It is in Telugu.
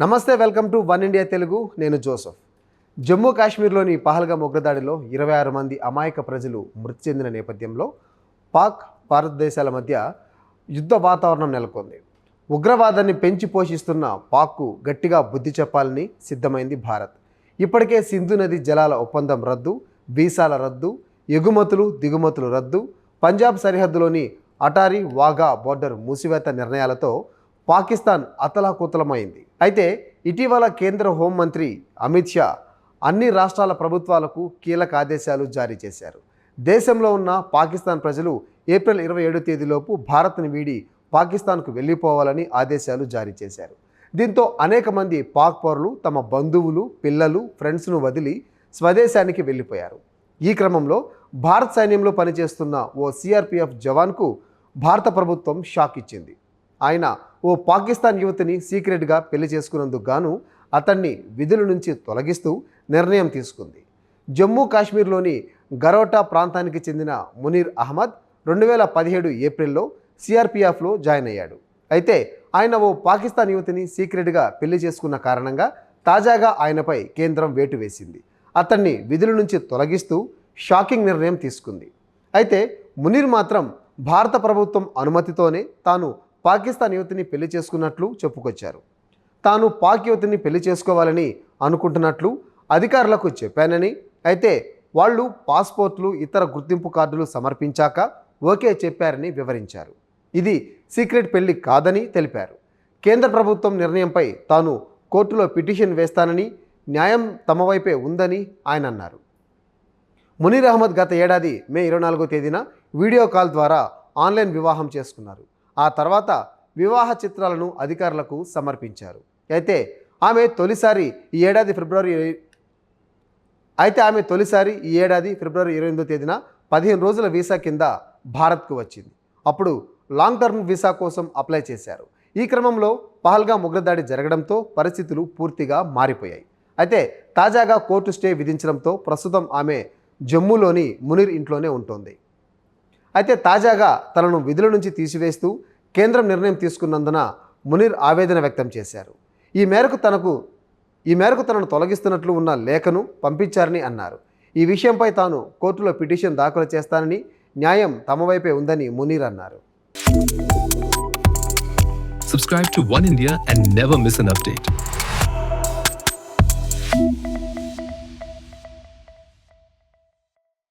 నమస్తే welcome to one India Telugu. నేను జోసఫ్. జమ్మూ కాశ్మీర్లోని పహల్గా ఉగ్రదాడిలో ఇరవై ఆరు మంది అమాయక ప్రజలు మృతి చెందిన నేపథ్యంలో పాక్ భారతదేశాల మధ్య యుద్ధ వాతావరణం నెలకొంది. ఉగ్రవాదాన్ని పెంచి పోషిస్తున్న పాక్కు గట్టిగా బుద్ధి చెప్పాలని సిద్ధమైంది భారత్. ఇప్పటికే సింధు నది జలాల ఒప్పందం రద్దు వీసాల రద్దు ఎగుమతులు దిగుమతులు రద్దు పంజాబ్ సరిహద్దులోని అటారీ వాఘా బోర్డర్ మూసివేత నిర్ణయాలతో పాకిస్తాన్ అతలాకుతలమైంది. అయితే ఇటీవల కేంద్ర హోంమంత్రి అమిత్ షా అన్ని రాష్ట్రాల ప్రభుత్వాలకు కీలక ఆదేశాలు జారీ చేశారు. దేశంలో ఉన్న పాకిస్తాన్ ప్రజలు ఏప్రిల్ ఇరవై ఏడు తేదీలోపు భారత్ని వీడి పాకిస్తాన్కు వెళ్ళిపోవాలని ఆదేశాలు జారీ చేశారు. దీంతో అనేక మంది పాక్ పౌరులు తమ బంధువులు పిల్లలు ఫ్రెండ్స్ను వదిలి స్వదేశానికి వెళ్ళిపోయారు. ఈ క్రమంలో భారత్ సైన్యంలో పనిచేస్తున్న ఓ సిఆర్పిఎఫ్ జవాన్కు భారత ప్రభుత్వం షాక్ ఇచ్చింది. ఆయన ఓ పాకిస్తాన్ యువతిని సీక్రెట్గా పెళ్ళి చేసుకున్నందుకు గాను అతన్ని విధుల నుంచి తొలగిస్తూ నిర్ణయం తీసుకుంది. జమ్మూ కాశ్మీర్లోని గరోటా ప్రాంతానికి చెందిన మునీర్ అహ్మద్ రెండు వేల పదిహేడు ఏప్రిల్లో సిఆర్పిఎఫ్లో జాయిన్ అయ్యాడు. అయితే ఆయన ఓ పాకిస్తాన్ యువతిని సీక్రెట్గా పెళ్ళి చేసుకున్న కారణంగా తాజాగా ఆయనపై కేంద్రం వేటు వేసింది. అతన్ని విధుల నుంచి తొలగిస్తూ షాకింగ్ నిర్ణయం తీసుకుంది. అయితే మునీర్ మాత్రం భారత ప్రభుత్వం అనుమతితోనే తాను పాకిస్తాన్ యువతిని పెళ్ళి చేసుకున్నట్లు చెప్పుకొచ్చారు. తాను పాక్ యువతిని పెళ్ళి చేసుకోవాలని అనుకుంటున్నట్లు అధికారులకు చెప్పానని అయితే వాళ్ళు పాస్పోర్ట్లు ఇతర గుర్తింపు కార్డులు సమర్పించాక ఓకే చెప్పారని వివరించారు. ఇది సీక్రెట్ పెళ్ళి కాదని తెలిపారు. కేంద్ర ప్రభుత్వం నిర్ణయంపై తాను కోర్టులో పిటిషన్ వేస్తానని న్యాయం తమ వైపే ఉందని ఆయన అన్నారు. మునీర్ అహ్మద్ గత ఏడాది మే ఇరవై నాలుగో తేదీన వీడియో కాల్ ద్వారా ఆన్లైన్ వివాహం చేసుకున్నారు. ఆ తర్వాత వివాహ చిత్రాలను అధికారులకు సమర్పించారు. అయితే ఆమె తొలిసారి ఈ ఏడాది ఫిబ్రవరి అయితే ఆమె తొలిసారి ఈ ఏడాది ఫిబ్రవరి ఇరవై ఎనిమిదో తేదీన పదిహేను రోజుల వీసా కింద భారత్కు వచ్చింది. అప్పుడు లాంగ్ టర్మ్ వీసా కోసం అప్లై చేశారు. ఈ క్రమంలో పహల్గా ఉగ్రదాడి జరగడంతో పరిస్థితులు పూర్తిగా మారిపోయాయి. అయితే తాజాగా కోర్టు స్టే విధించడంతో ప్రస్తుతం ఆమె జమ్మూలోని మునిర్ ఇంట్లోనే ఉంటుంది. అయితే తాజాగా తనను విధుల నుంచి తీసివేస్తూ కేంద్రం నిర్ణయం తీసుకున్నందున మునీర్ ఆవేదన వ్యక్తం చేశారు. ఈ మేరకు తనకు ఈ మేరకు తనను తొలగిస్తున్నట్లు ఉన్న లేఖను పంపించారని అన్నారు. ఈ విషయంపై తాను కోర్టులో పిటిషన్ దాఖలు చేస్తానని న్యాయం తమ వైపే ఉందని మునీర్ అన్నారు. Subscribe to One India and never miss an update.